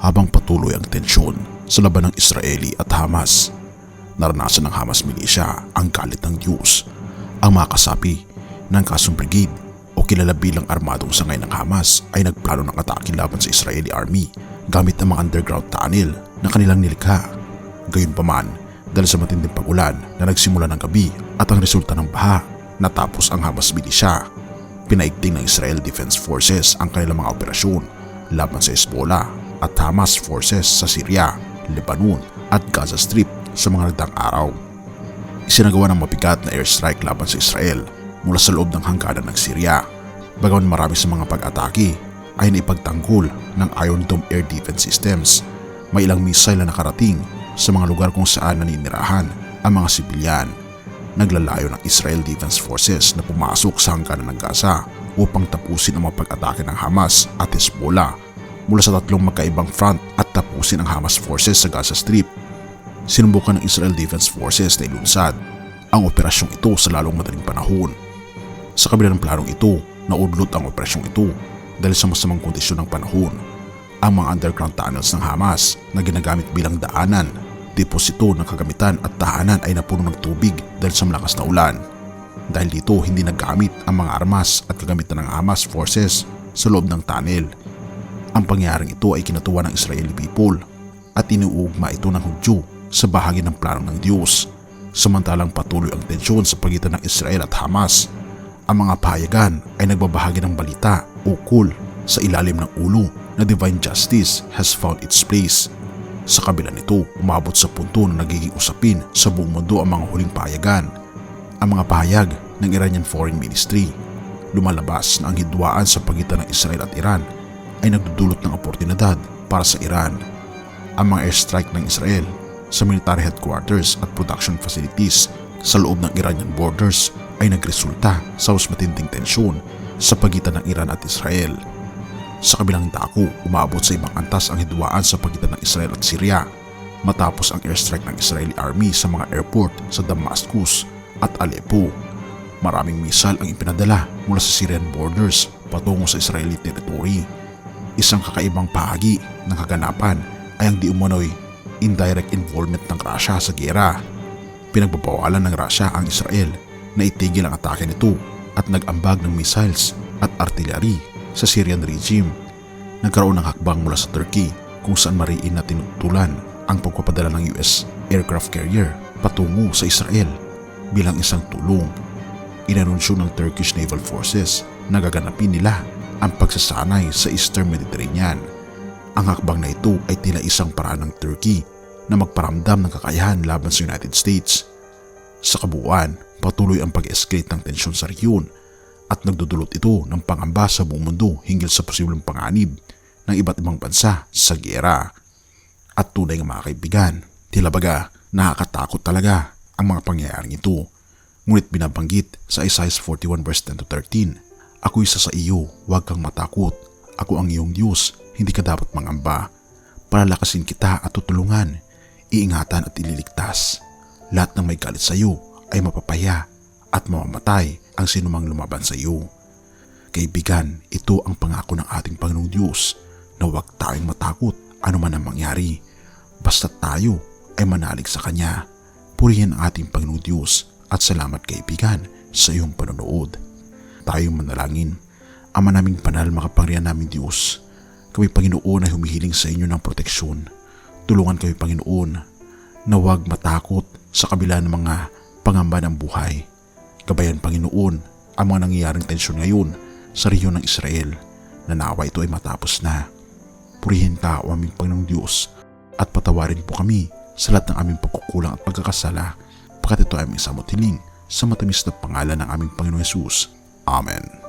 habang patuloy ang tensyon sa laban ng Israeli at Hamas. Naranasan ng Hamas militia ang galit ng Diyos. Ang mga kasapi ng Kasong Brigade o kilala bilang armadong sangay ng Hamas ay nagplano ng atake laban sa Israeli Army gamit ang mga underground tunnel na kanilang nilikha. Gayunpaman, dahil sa matinding pagulan na nagsimula ng gabi at ang resulta ng baha, natapos ang Hamas militia. Pinaigting ng Israel Defense Forces ang kanilang mga operasyon laban sa Hezbollah at Hamas forces sa Syria, Lebanon at Gaza Strip sa mga nagdaang araw. Isinagawa ng mabigat na airstrike laban sa Israel mula sa loob ng hangganan ng Syria. Bagaman marami sa mga pag-atake ay naipagtanggol ng Iron Dome Air Defense Systems. May ilang missile na nakarating sa mga lugar kung saan naninirahan ang mga sibilyan. Naglalayo ng Israel Defense Forces na pumasok sa hangganan ng Gaza upang tapusin ang mga pag-atake ng Hamas at Hezbollah mula sa tatlong magkaibang front at tapusin ang Hamas forces sa Gaza Strip. Sinubukan ng Israel Defense Forces na ilunsad ang operasyong ito sa lalong madaling panahon. Sa kabila ng planong ito, naudlot ang operasyong ito dahil sa masamang kondisyon ng panahon. Ang mga underground tunnels ng Hamas na ginagamit bilang daanan, deposito ng kagamitan at tahanan ay napuno ng tubig dahil sa malakas na ulan. Dahil dito hindi naggamit ang mga armas at kagamitan ng Hamas forces sa loob ng tunnel. Ang pangyayaring ito ay kinatuwa ng Israeli people at inuugma ito ng Hudyo sa bahagi ng plano ng Diyos. Samantalang patuloy ang tensyon sa pagitan ng Israel at Hamas. Ang mga payagan ay nagbabahagi ng balita ukol sa ilalim ng ulo na divine justice has found its place. Sa kabila nito, umabot sa punto na nagiging usapin sa buong mundo ang mga huling payagan. Ang mga pahayag ng Iranian Foreign Ministry lumalabas na ang hidwaan sa pagitan ng Israel at Iran ay nagdudulot ng oportunidad para sa Iran. Ang mga airstrike ng Israel sa military headquarters at production facilities sa loob ng Iranian borders ay nagresulta sa mas matinding tensyon sa pagitan ng Iran at Israel. Sa kabilang dako, umabot sa ibang antas ang hidwaan sa pagitan ng Israel at Syria matapos ang airstrike ng Israeli Army sa mga airport sa Damascus at Aleppo. Maraming misal ang ipinadala mula sa Syrian borders patungo sa Israeli territory. Isang kakaibang bahagi ng kaganapan ay ang di umano'y indirect involvement ng Russia sa gera. Pinagbabawalan ng Russia ang Israel na itigil ang atake nito at nag-ambag ng missiles at artillery sa Syrian regime. Nagkaroon ng hakbang mula sa Turkey kung saan mariin na tinutulan ang pagpapadala ng US aircraft carrier patungo sa Israel bilang isang tulong. Inanunsyo ng Turkish Naval Forces na gaganapin nila ang pagsasanay sa Eastern Mediterranean. Ang hakbang na ito ay tila isang paraan ng Turkey na magparamdam ng kakayahan laban sa United States. Sa kabuuan, patuloy ang pag-escalate ng tensyon sa rehiyon at nagdudulot ito ng pangamba sa buong mundo hinggil sa posibleng panganib ng iba't ibang bansa sa gera. At tunay nga mga kaibigan, tila baga nakakatakot talaga ang mga pangyayaring ito. Ngunit binabanggit sa Isaiah 41 verse 10 to 13, Ako isa sa iyo, huwag kang matakot. Ako ang iyong Diyos, hindi ka dapat mangamba. Palalakasin kita at tutulungan, iingatan at ililigtas. Lahat ng may galit sa iyo ay mapapaya at mamamatay ang sinumang lumaban sa iyo. Kaibigan, ito ang pangako ng ating Panginoong Diyos na huwag tayong matakot ano man ang mangyari. Basta tayo ay manalig sa Kanya. Purihin ang ating Panginoong Diyos at salamat kaibigan sa iyong panonood. Tayong manalangin. Ama naming banal makapangyarihan namin Diyos. Kami Panginoon ay humihiling sa inyo ng proteksyon. Tulungan kami Panginoon na huwag matakot sa kabila ng mga pangamba ng buhay. Gabayan Panginoon ang mga nangyayaring tensyon ngayon sa rehiyon ng Israel na nawa ito ay matapos na. Purihin ka o aming Panginoong Diyos at patawarin po kami sa lahat ng aming pagkukulang at pagkakasala pagkat ito ay aming samot sa matamis na pangalan ng aming Panginoong Yesus. Amen.